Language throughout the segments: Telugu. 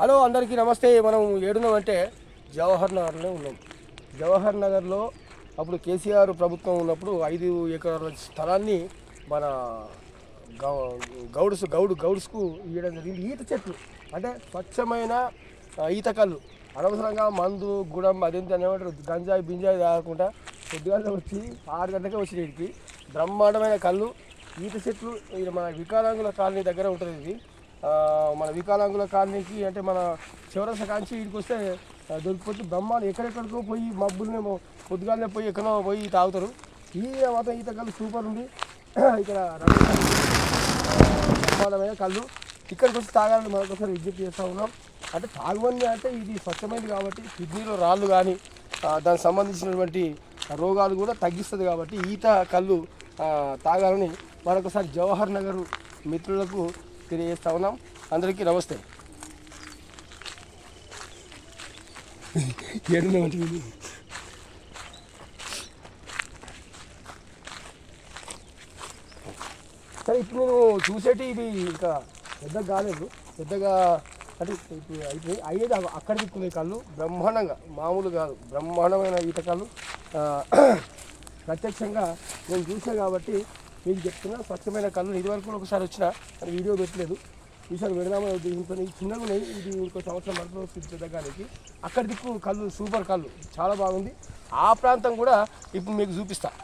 హలో అందరికీ నమస్తే. మనం ఏడున్నామంటే జవహర్ నగర్లో ఉన్నాం. జవహర్ నగర్లో అప్పుడు కేసీఆర్ ప్రభుత్వం ఉన్నప్పుడు ఐదు ఎకరాల స్థలాన్ని మన గౌ- గౌడ్స్ గౌడు గౌడ్స్కు ఇవ్వడం జరిగింది. ఈత చెట్లు అంటే స్వచ్ఛమైన ఈత కళ్ళు అనవసరంగా మందు గుడం అదేంటి ఏమంటారు గంజాయి బింజాయి తాగకుండా పొద్దుగాల వచ్చి ఆరు గంటలకే వచ్చి వీడికి బ్రహ్మాండమైన కళ్ళు ఈత చెట్లు ఇది మన వికలాంగుల కాలనీ దగ్గర ఉంటుంది ఇది. మన వికలాంగుల కాలనీకి అంటే మన చివరస కాంచి వీడికి వస్తే దొరికిపోతే బ్రహ్మాలు ఎక్కడెక్కడికో పోయి మబ్బులనేమో పొద్దుగాలనే పోయి ఎక్కడో పోయి తాగుతారు. ఈ మాత్రం ఈత కళ్ళు సూపర్ ఉంది. ఇక్కడ బ్రహ్మాండమైన కళ్ళు. ఇక్కడికి వచ్చి తాగాలని మరొకసారి విజ్ఞప్తి చేస్తూ ఉన్నాం. అంటే తాగుబంది అంటే ఇది స్వచ్ఛమైనది కాబట్టి కిడ్నీలో రాళ్ళు కానీ దానికి సంబంధించినటువంటి రోగాలు కూడా తగ్గిస్తుంది కాబట్టి ఈత కళ్ళు తాగాలని మరొకసారి జవహర్ నగర్ మిత్రులకు తెలియజేస్తా ఉన్నాం అందరికీ నమస్తే. ఏడున్నామంటే సరే ఇప్పుడు నేను చూసేటి ఇది ఇంకా పెద్దగా కాలేదు. పెద్దగా అంటే ఇప్పుడు అయిపోయి అయ్యేది అక్కడ తిప్పుకునే కళ్ళు బ్రహ్మాండంగా. మామూలు కాదు. బ్రహ్మాండమైన ఈత కళ్ళు. ప్రత్యక్షంగా నేను చూసాను కాబట్టి మీకు చెప్తున్నా స్వచ్ఛమైన కళ్ళు ఇదివరకు ఒకసారి వచ్చిన అది వీడియో పెట్టలేదు. ఈసారి పెడదామని ఉద్దేశంతో చిన్నగా ఉన్నాయి ఇది ఇంకో సంవత్సరం పడుతుంది పెద్దగానికి అక్కడికి కళ్ళు సూపర్ కళ్ళు చాలా బాగుంది. ఆ ప్రాంతం కూడా ఇప్పుడు మీకు చూపిస్తాను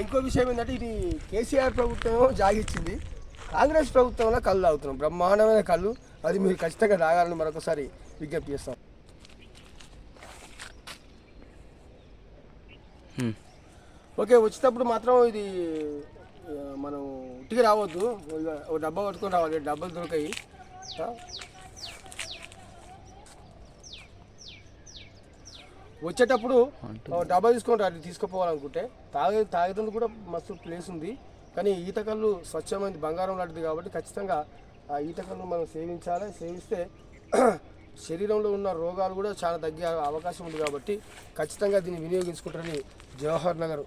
ఇంకో విషయం ఏంటంటే ఇది కేసీఆర్ ప్రభుత్వం జాగిచ్చింది కాంగ్రెస్ ప్రభుత్వంలో కళ్ళు తాగుతున్నాం. బ్రహ్మాండమైన కళ్ళు. అది మీరు ఖచ్చితంగా తాగాలని మరొకసారి విజ్ఞప్తి చేస్తాం. ఓకే వచ్చేటప్పుడు మాత్రం ఇది మనం ఉట్టిగా రావద్దు. ఒక డబ్బా పట్టుకొని రావాలి. డబ్బాలు దొరకాయి. వచ్చేటప్పుడు డబ్బా తీసుకొని అది తీసుకుపోవాలనుకుంటే తాగే తాగేందుకు కూడా మస్తు ప్లేస్ ఉంది. కానీ ఈతకల్లు స్వచ్ఛమైనది బంగారం లాంటిది కాబట్టి ఖచ్చితంగా ఆ ఈతకల్లు మనం సేవించాలి. సేవిస్తే శరీరంలో ఉన్న రోగాలు కూడా చాలా తగ్గే అవకాశం ఉంది కాబట్టి ఖచ్చితంగా దీన్ని వినియోగించుకుంటారని జవహర్ నగర్